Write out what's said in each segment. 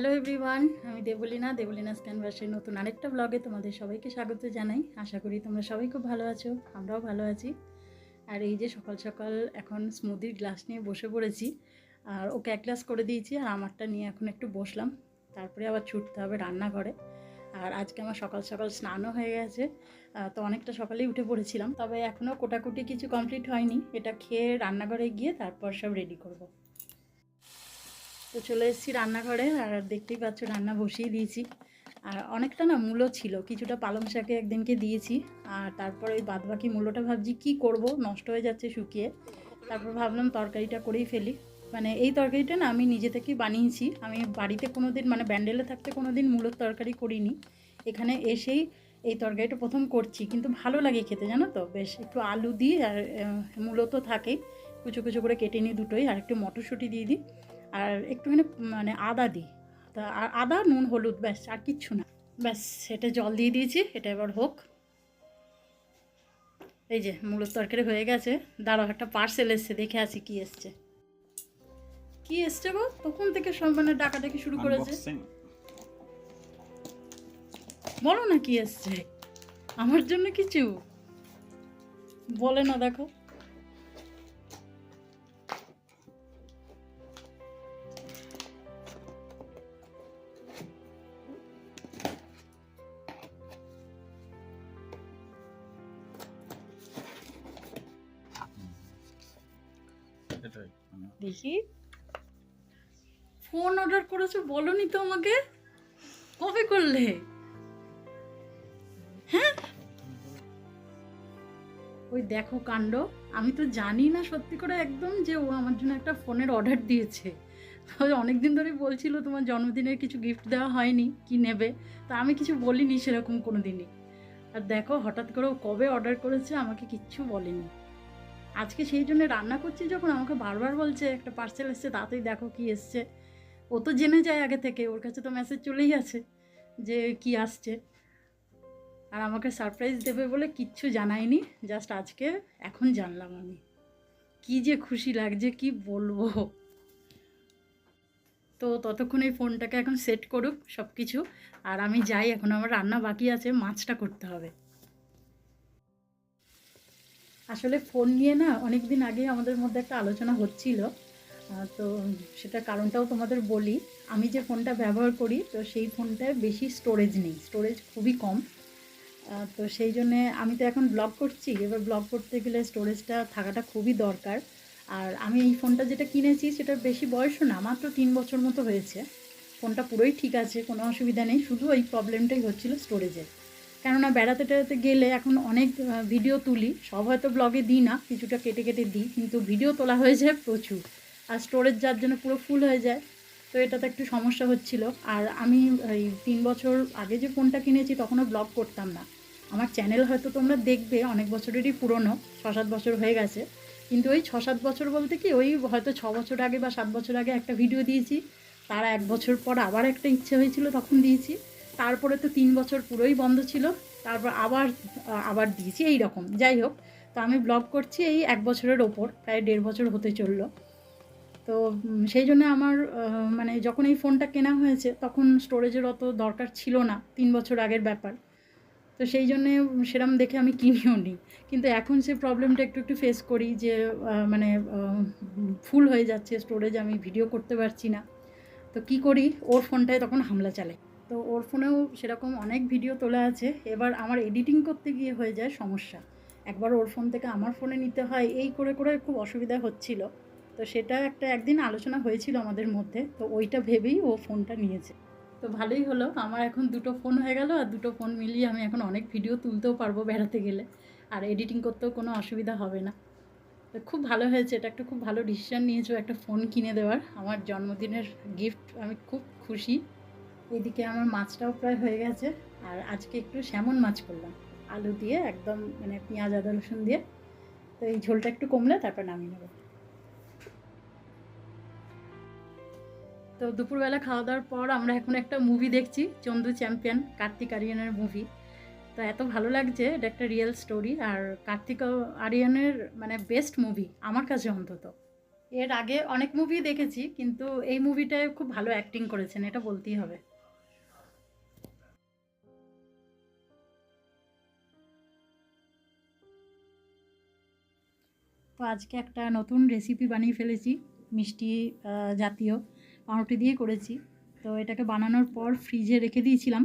Hello everyone আমি দেবলিনা দেবলিনা ক্যানভাসের নতুন আরেকটা ব্লগে তোমাদের সবাইকে স্বাগত জানাই। আশা করি তোমরা সবাই খুব ভালো আছো, আমরাও ভালো আছি। আর এই যে সকাল সকাল এখন স্মুদির গ্লাস নিয়ে বসে পড়েছি, আর ওকে এক গ্লাস করে দিয়েছি, আর আমারটা নিয়ে এখন একটু বসলাম। তারপরে আবার ছুটতে হবে রান্নাঘরে। আর আজকে আমার সকাল সকাল স্নানও হয়ে গেছে তো অনেকটা সকালেই উঠে পড়েছিলাম। তবে এখনও কোটাকুটি কিছু কমপ্লিট হয়নি। এটা খেয়ে রান্নাঘরে গিয়ে তারপর সব রেডি করব। তো চলে এসেছি রান্নাঘরে আর দেখতেই পাচ্ছ রান্না বসিয়ে দিয়েছি। আর অনেকটা না মূলো ছিল কিছুটা পালং শাকে একদিনকে দিয়েছি। আর তারপর ওই বাদবাকি মূলোটা ভাবছি কি করব নষ্ট হয়ে যাচ্ছে শুকিয়ে। তারপর ভাবলাম তরকারিটা করেই ফেলি। মানে এই তরকারিটা না আমি নিজে থেকেই বানিয়েছি। আমি বাড়িতে কোনো দিন মানে ব্যান্ডেলে থাকতে কোনো দিন মূলোর তরকারি করিনি। এখানে এসেই এই তরকারিটা প্রথম করছি। কিন্তু ভালো লাগে খেতে জানো তো? বেশ একটু আলু দিই আর আহ, মূলো তো থাকেই। কুচো কুচো করে কেটে নিই দুটোই আর একটু মটরশুঁটি দিয়ে দিই। আর একটুখানি মানে আদা দিই। তা আর আদা নুন হলুদ ব্যাস আর কিচ্ছু না। ব্যাস এটা জল দিয়ে দিয়েছি এটা এবার হোক। এই যে মূলত তরকারি হয়ে গেছে। দাঁড়াও একটা পার্সেল এসছে দেখে আসি কি এসছে। কি এসছে গো? তখন থেকে সব মানে ডাকাডাকি শুরু করেছে। বলো না কি এসছে। আমার জন্য কিছু? বলে না দেখো। দেখি। ফোন অর্ডার করেছ, বলনি তো আমাকে। কবে করলে? হ্যাঁ? ওই দেখো কাণ্ড, আমি তো জানি না সত্যি করে একদম যে ও আমার জন্য একটা ফোনের অর্ডার দিয়েছে। অনেক দিন ধরেই বলছিল তোমার জন্মদিনের কিছু গিফট দেওয়া হয়নি, কি নেবে? তা আমি কিছু বলিনি সেরকম কোনো দিনই আর দেখো হঠাৎ করে ও কবে অর্ডার করেছে, আমাকে কিচ্ছু বলেনি। আজকে সেই জন্য রান্না করছি যখন আমাকে বারবার বলছে, একটা পার্সেল এসছে তাতেই দেখো কি এসছে। ও তো জেনে যায় আগে থেকে, ওর কাছে তো মেসেজ চলেই আছে যে কি আসছে। আর আমাকে সারপ্রাইজ দেবে বলে কিচ্ছু জানায়নি জাস্ট আজকে এখন জানলাম আমি। কি যে খুশি লাগছে, কি বলব। তো ততক্ষণ এই ফোনটাকে এখন সেট করুক সব কিছু আর আমি যাই, এখন আমার রান্না বাকি আছে, মাছটা করতে হবে। আসলে ফোন নিয়ে না অনেক দিন আগে আমাদের মধ্যে একটা আলোচনা হচ্ছিল। তো সেটা কারণটাও তোমাদের বলি। আমি যে ফোনটা ব্যবহার করি, তো সেই ফোনটায় বেশি স্টোরেজ নেই। স্টোরেজ খুবই কম। তো সেই জন্যে আমি তো এখন ব্লগ করছি। এবার ব্লগ করতে গেলে স্টোরেজটা থাকাটা খুবই দরকার। আর আমি এই ফোনটা যেটা কিনেছি, সেটার বেশি বয়সও না, মাত্র তিন বছর মতো হয়েছে। ফোনটা পুরোই ঠিক আছে, কোনো অসুবিধা নেই। শুধু ওই প্রবলেমটাই হচ্ছিল স্টোরেজের কেননা বেড়াতে টেড়াতে গেলে এখন অনেক ভিডিও তুলি। সব হয়তো ব্লগে দিই না, কিছুটা কেটে কেটে দিই, কিন্তু ভিডিও তোলা হয়ে যায় প্রচুর। আর স্টোরেজ যার জন্য পুরো ফুল হয়ে যায়, তো এটাতে একটু সমস্যা হচ্ছিল। আর আমি এই তিন বছর আগে যে ফোনটা কিনেছি, তখনও ব্লগ করতাম না। আমার চ্যানেল হয়তো তোমরা দেখবে, অনেক বছরেরই পুরনো ছ সাত বছর হয়ে গেছে। কিন্তু ওই ছ সাত বছর বলতে কি, ওই হয়তো ছ বছর আগে বা সাত বছর আগে একটা ভিডিও দিয়েছি। তার এক বছর পর আবার একটা ইচ্ছে হয়েছিল, তখন দিয়েছি। তারপরে তো তিন বছর পুরোই বন্ধ ছিল, তারপর আবার আবার দিয়েছি এই রকম যাই হোক, তো আমি ব্লগ করছি এই এক বছরের ওপর, প্রায় দেড় বছর হতে চলল। তো সেই জন্য আমার মানে যখন এই ফোনটা কেনা হয়েছে, তখন স্টোরেজের অত দরকার ছিল না, তিন বছর আগের ব্যাপার। তো সেই জন্যে সেরম দেখে আমি কিনিও নিই কিন্তু এখন সে প্রবলেমটা একটু একটু ফেস করি যে মানে ফুল হয়ে যাচ্ছে স্টোরেজ আমি ভিডিও করতে পারছি না। তো কি করি? ওর ফোনটায় তখন হামলা চালে তো ওর ফোনেও সেরকম অনেক ভিডিও তোলা আছে। এবার আমার এডিটিং করতে গিয়ে হয়ে যায় সমস্যা। একবার ওর ফোন থেকে আমার ফোনে নিতে হয়, এই করে করে খুব অসুবিধা হচ্ছিল। তো সেটা একটা একদিন আলোচনা হয়েছিল আমাদের মধ্যে, তো ওইটা ভেবেই ও ফোনটা নিয়েছে। তো ভালোই হলো, আমার এখন দুটো ফোন হয়ে গেল আর দুটো ফোন মিলিয়ে আমি এখন অনেক ভিডিও তুলতেও পারব বেড়াতে গেলে। আর এডিটিং করতেও কোনো অসুবিধা হবে না। তো খুব ভালো হয়েছে, এটা একটা খুব ভালো ডিসিশান নিয়েছো একটা ফোন কিনে দেওয়ার। আমার জন্মদিনের গিফট আমি খুব খুশি। এদিকে আমার মাছটাও প্রায় হয়ে গেছে। আর আজকে একটু স্যামন মাছ করলাম। আলু দিয়ে একদম মানে পেঁয়াজ, আদা, রসুন দিয়ে। তো এই ঝোলটা একটু কমলে তারপর নামিয়ে নেব। তো দুপুরবেলা খাওয়া দাওয়ার পর আমরা এখন একটা মুভি দেখছি, চন্দু চ্যাম্পিয়ন, কার্তিক আরিয়ানের মুভি তো এত ভালো লাগছে, এটা একটা রিয়েল স্টোরি আর কার্তিক আরিয়ানের মানে বেস্ট মুভি আমার কাছে অন্তত। এর আগে অনেক মুভি দেখেছি, কিন্তু এই মুভিটায় খুব ভালো অ্যাক্টিং করেছেন, এটা বলতেই হবে। তো আজকে একটা নতুন রেসিপি বানিয়ে ফেলেছি, মিষ্টি জাতীয়, পাউরুটি দিয়ে করেছি। তো এটাকে বানানোর পর ফ্রিজে রেখে দিয়েছিলাম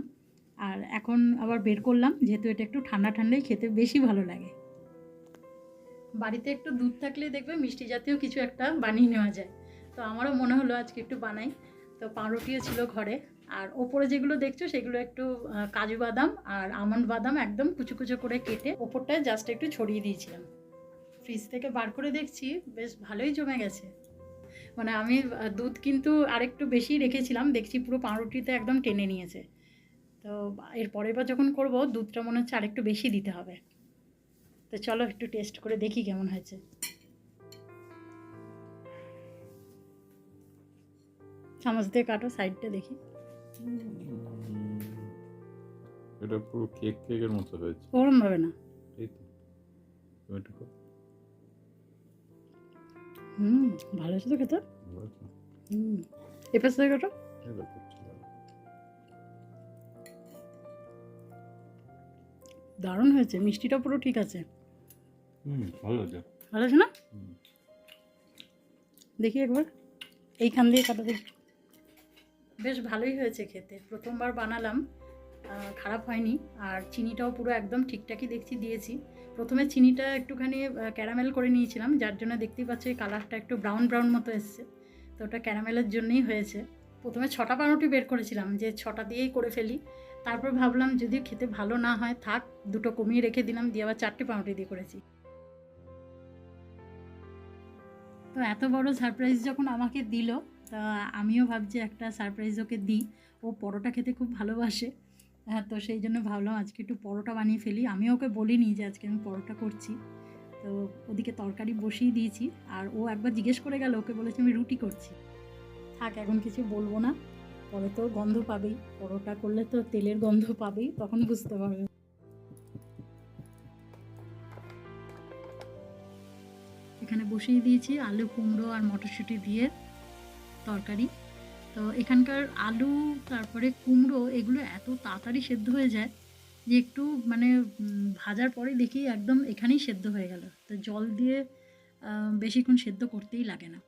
আর এখন আবার বের করলাম, যেহেতু এটা একটু ঠান্ডা ঠান্ডাই খেতে বেশি ভালো লাগে। বাড়িতে একটু দুধ থাকলে দেখবে মিষ্টি জাতীয় কিছু একটা বানিয়ে নেওয়া যায়। তো আমারও মনে হলো আজকে একটু বানাই। তো পাউরুটিও ছিল ঘরে। আর ওপরে যেগুলো দেখছ, সেগুলো একটু কাজু বাদাম আর আমন্ড বাদাম একদম কুচো কুচো করে কেটে ওপরটায় জাস্ট একটু ছড়িয়ে দিয়েছিলাম। ফ্রিজ থেকে বার করে দেখছি বেশ ভালোই জমে গেছে। মানে আমি দুধ কিন্তু আরেকটু বেশি রেখেছিলাম দেখছি পুরো পাউরুটিতে একদম টেনে নিয়েছে। তো এর পরের বার যখন করব দুধটা মনে হচ্ছে আরেকটু বেশি দিতে হবে। তো চলো একটু টেস্ট করে দেখি কেমন হয়েছে। চামচ দিয়ে কাটো সাইডটা দেখি। এটা পুরো কেক কেকের মতো হয়েছে। ওরম ভাবে না। এই তো। হুম ভালো হয়েছে তো খেতে? থেকে। দারুণ হয়েছে মিষ্টিটা পুরো ঠিক আছে। হুম ভালো আছে ভালো না? দেখি একবার এইখান দিয়ে কাটা দেখি। বেশ ভালোই হয়েছে খেতে প্রথমবার বানালাম। খারাপ হয়নি। আর চিনিটাও পুরো একদম ঠিকঠাকই দেখছি, দিয়েছি। প্রথমে চিনিটা একটুখানি ক্যারামেল করে নিয়েছিলাম, যার জন্য দেখতেই পাচ্ছি কালারটা একটু ব্রাউন ব্রাউন মতো এসছে। তো ওটা ক্যারামেলের জন্যই হয়েছে। প্রথমে ছটা পাউরুটি বের করেছিলাম, যে ছটা দিয়েই করে ফেলি। তারপর ভাবলাম যদি খেতে ভালো না হয়, থাক, দুটো কমিয়ে রেখে দিলাম, দিয়ে আবার চারটে পাউরুটি দিয়ে করেছি। তো এত বড় সারপ্রাইজ যখন আমাকে দিল, তা আমিও ভাবছি একটা সারপ্রাইজ ওকে দিই। ও পরোটা খেতে খুব ভালোবাসে। হ্যাঁ তো সেই জন্য ভাবলাম আজকে একটু পরোটা বানিয়ে ফেলি। আমি ওকে বলিনি যে আজকে আমি পরোটা করছি। তো ওদিকে তরকারি বসিয়ে দিয়েছি। আর ও একবার জিজ্ঞেস করে গেল, ওকে বলেছে আমি রুটি করছি। থাক, এখন কিছু বলব না। পরে তো গন্ধ পাবেই। পরোটা করলে তো তেলের গন্ধ পাবেই, তখন বুঝতে পারবে। এখানে বসিয়ে দিয়েছি আলু, কুমড়ো আর মটরশুঁটি দিয়ে তরকারি। তো এখানকার আলু, তারপরে কুমড়ো, এগুলো এত তাড়াতাড়ি সেদ্ধ হয়ে যায় যে একটু মানে ভাজার পরে দেখি একদম এখানেই সেদ্ধ হয়ে গেল। তো জল দিয়ে বেশিক্ষণ সেদ্ধ করতেই লাগে না।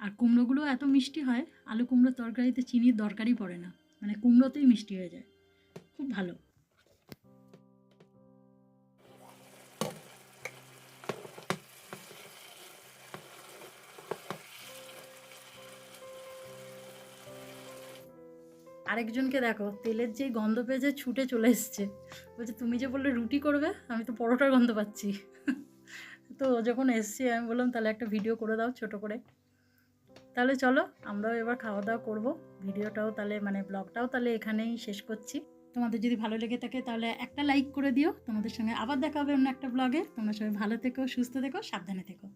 আর কুমড়োগুলো এত মিষ্টি হয়, আলু কুমড়োর তরকারিতে চিনির দরকারই পড়ে না। মানে কুমড়োতেই মিষ্টি হয়ে যায়। খুব ভালো। আরেকজনকে দেখো, তেলের যে গন্ধ পেয়ে যে ছুটে চলে এসছে। বলছে, তুমি যে বললে রুটি করবে, আমি তো পরোটার গন্ধ পাচ্ছি। তো যখন এসছে, আমি বললাম, তাহলে একটা ভিডিও করে দাও ছোট করে। তাহলে চলো, আমরাও এবার খাওয়া দাওয়া করব। ভিডিওটাও তাহলে মানে ব্লগটাও তাহলে এখানেই শেষ করছি। তোমাদের যদি ভালো লেগে থাকে, তাহলে একটা লাইক করে দিও। তোমাদের সঙ্গে আবার দেখা হবে অন্য একটা ব্লগে তোমরা সবাই ভালো থেকো, সুস্থ থেকো, সাবধানে থেকো।